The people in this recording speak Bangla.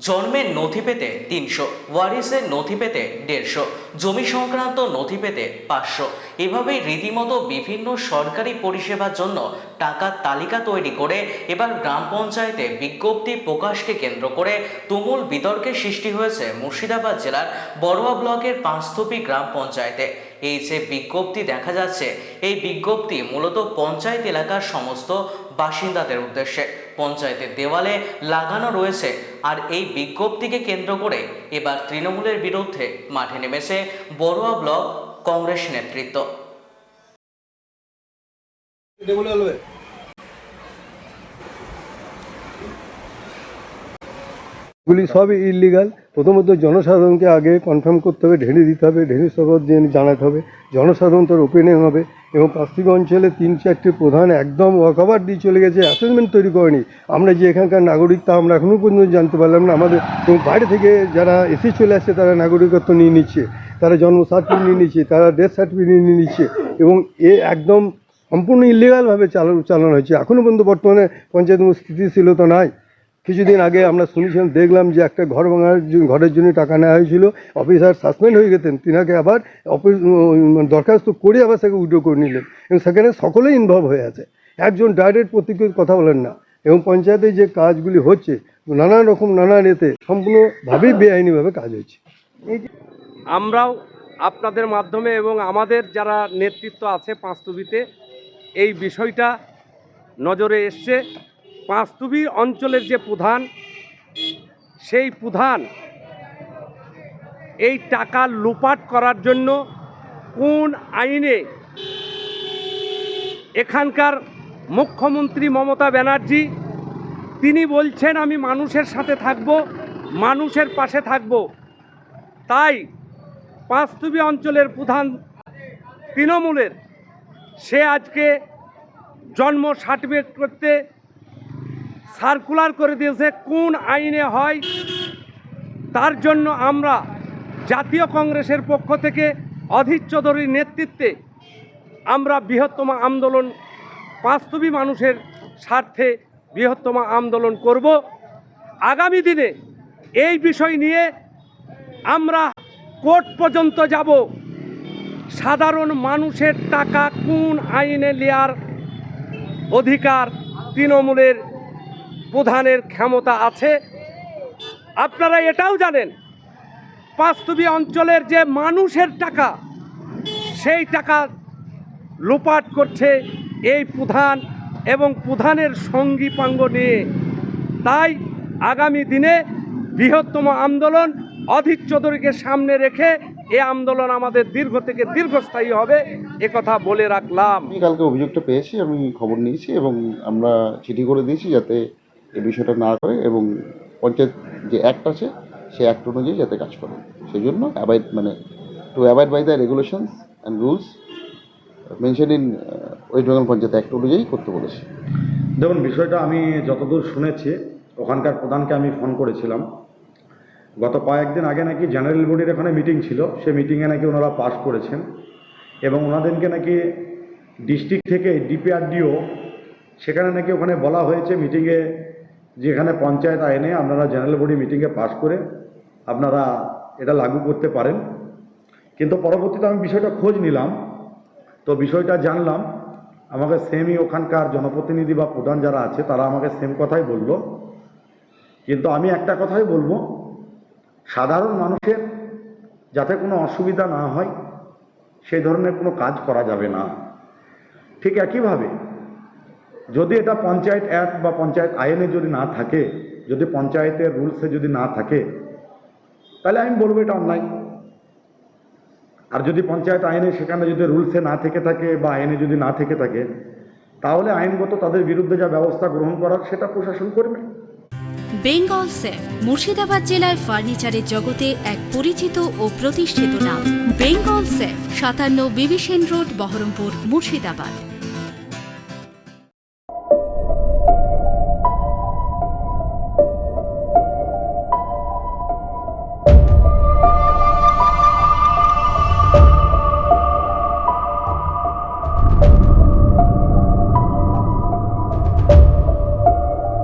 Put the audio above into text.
জন্মের নথি পেতে তিনশো ওয়ারিসের নথি পেতে দেড়শো, জমি সংক্রান্ত নথি পেতে পাঁচশো। এভাবেই রীতিমতো বিভিন্ন সরকারি পরিষেবার জন্য টাকার তালিকা তৈরি করে এবার গ্রাম পঞ্চায়েতে বিজ্ঞপ্তি প্রকাশকে কেন্দ্র করে তুমুল বিতর্কের সৃষ্টি হয়েছে মুর্শিদাবাদ জেলার বড়ুয়া ব্লকের পাঁচথপি গ্রাম পঞ্চায়েতে। এই যে বিজ্ঞপ্তি দেখা যাচ্ছে, এই বিজ্ঞপ্তি মূলত পঞ্চায়েত এলাকার সমস্ত বাসিন্দাদের উদ্দেশ্যে। পঞ্চায়েতের দেওয়ালে লাগানো রয়েছে আর এই বিজ্ঞপ্তিকে কেন্দ্র করে এবার তৃণমূলের বিরুদ্ধে মাঠে নেমেছে বড়ুয়া ব্লক কংগ্রেস নেতৃত্ব। এগুলি সবই ইলিগাল প্রথমত জনসাধারণকে আগে কনফার্ম করতে হবে, ঢেলে দিতে হবে, ঢেলে সবার জেনে জানাতে হবে। জনসাধারণ তার ওপেনিং হবে এবং পাঁচটিক অঞ্চলে তিন চারটি প্রধান একদম ওয়াকওভার দিয়ে চলে গেছে অ্যাসেসমেন্ট তৈরি করেনি। আমরা যে এখানকার নাগরিক তা আমরা এখনও পর্যন্ত জানতে পারলাম না। আমাদের বাইরে থেকে যারা এসে চলে আসছে, তারা নাগরিকত্ব নিয়ে নিচ্ছে, তারা জন্ম সার্টিফিকেট নিয়ে নিচ্ছে, তারা ডেথ সার্টিফিকেট নিয়ে নিচ্ছে এবং এ একদম সম্পূর্ণ ইলিগালভাবে চালানো চালানো হয়েছে। এখনও পর্যন্ত বর্তমানে পঞ্চায়েত স্থিতিশীলতা নাই। কিছুদিন আগে আমরা শুনেছিলাম, দেখলাম যে একটা ঘর ভাঙার ঘরের জন্য টাকা নেওয়া হয়েছিল। অফিসার সাসপেন্ড হয়ে গেতেন তিনাকে আবার অফিস দরখাস্ত করে আবার তাকে উইড্রো করে নিলেন। এবং সেখানে সকলেই ইনভলভ হয়ে আছে। একজন ডাইরেক্ট প্রত্যেকের কথা বলেন না। এবং পঞ্চায়েতে যে কাজগুলি হচ্ছে নানা রকম নানা এতে সম্পূর্ণভাবেই বেআইনিভাবে কাজ হচ্ছে। আমরাও আপনাদের মাধ্যমে এবং আমাদের যারা নেতৃত্ব আছে পাঁচতুবিতে এই বিষয়টা নজরে এসছে। পাঁচতুবি অঞ্চলের যে প্রধান, সেই প্রধান এই টাকা লুপাট করার জন্য কোন আইনে এখানকার মুখ্যমন্ত্রী মমতা ব্যানার্জি, তিনি বলছেন, আমি মানুষের সাথে থাকব, মানুষের পাশে থাকব। তাই পাঁচতুবি অঞ্চলের প্রধান তৃণমূলের, সে আজকে জন্ম সার্টিফিকেট করতে সার্কুলার করে দিয়েছে কোন আইনে হয়। তার জন্য আমরা জাতীয় কংগ্রেসের পক্ষ থেকে অধীর চৌধুরীর নেতৃত্বে আমরা বৃহত্তম আন্দোলন, বাস্তবী মানুষের স্বার্থে বৃহত্তম আন্দোলন করব। আগামী দিনে এই বিষয় নিয়ে আমরা কোর্ট পর্যন্ত যাব। সাধারণ মানুষের টাকা কোন আইনে নেয়ার অধিকার তৃণমূলের প্রধানের ক্ষমতা আছে। আপনারা এটাও জানেন পাঁচতুবি অঞ্চলের যে মানুষের টাকা, সেই টাকা লোপাট করছে এই প্রধান এবং প্রধানের সঙ্গী পাঙ্গ নিয়ে। তাই আগামী দিনে বৃহত্তম আন্দোলন অধীর চৌধুরীকে সামনে রেখে এ আন্দোলন আমাদের দীর্ঘ থেকে দীর্ঘস্থায়ী হবে একথা বলে রাখলাম। কালকে অভিযোগটা পেয়েছি, আমি খবর নিয়েছি এবং আমরা চিঠি করে দিয়েছি যাতে এই বিষয়টা না করে এবং পঞ্চায়েত যে অ্যাক্ট আছে সেই অ্যাক্ট অনুযায়ী যাতে কাজ করে। সেই জন্য অ্যাবাইড মানে to abide by the regulations and rules mention in West Bengal Panchayat act অনুযায়ী করতে বলেছি। দেখুন, বিষয়টা আমি যতদূর শুনেছি, ওখানকার প্রধানকে আমি ফোন করেছিলাম। গত কয়েকদিন আগে নাকি জেনারেল বডির এখানে মিটিং ছিল, সে মিটিংয়ে নাকি ওনারা পাস করেছেন এবং ওনাদেরকে নাকি ডিস্ট্রিক্ট থেকে ডিপিআরডিও সেখানে নাকি ওখানে বলা হয়েছে মিটিংয়ে যেখানে পঞ্চায়েত আইনে আপনারা জেনারেল বডি মিটিংয়ে পাস করে আপনারা এটা লাগু করতে পারেন। কিন্তু পরবর্তীতে আমি বিষয়টা খোঁজ নিলাম। তো বিষয়টা জানলাম। আমাকে সেমই ওখানকার জনপ্রতিনিধি বা প্রধান যারা আছে, তারা আমাকে সেম কথাই বলল। কিন্তু আমি একটা কথাই বলব, সাধারণ মানুষের যাতে কোনো অসুবিধা না হয়, সেই ধরনের কোনো কাজ করা যাবে না। ঠিক একইভাবে যদি এটা পঞ্চায়েত অ্যাক্ট বা পঞ্চায়েত আইনে যদি না থাকে, যদি পঞ্চায়েতের রুলসে যদি না থাকে, তাহলে আমি বলব এটা অন্যায়। আর যদি পঞ্চায়েত আইনে সেখানে যদি রুলসে না থেকে থাকে বা আইনে যদি না থেকে থাকে, তাহলে আইনগত তাদের বিরুদ্ধে যা ব্যবস্থা গ্রহণ করার সেটা প্রশাসন করবে। বেঙ্গল সেফ মুর্শিদাবাদ জেলার ফার্নিচারের জগতে এক পরিচিত ও প্রতিষ্ঠিত নাম। বেঙ্গল সেফ সাতান্ন বিবিসেন রোড, বহরমপুর, মুর্শিদাবাদ।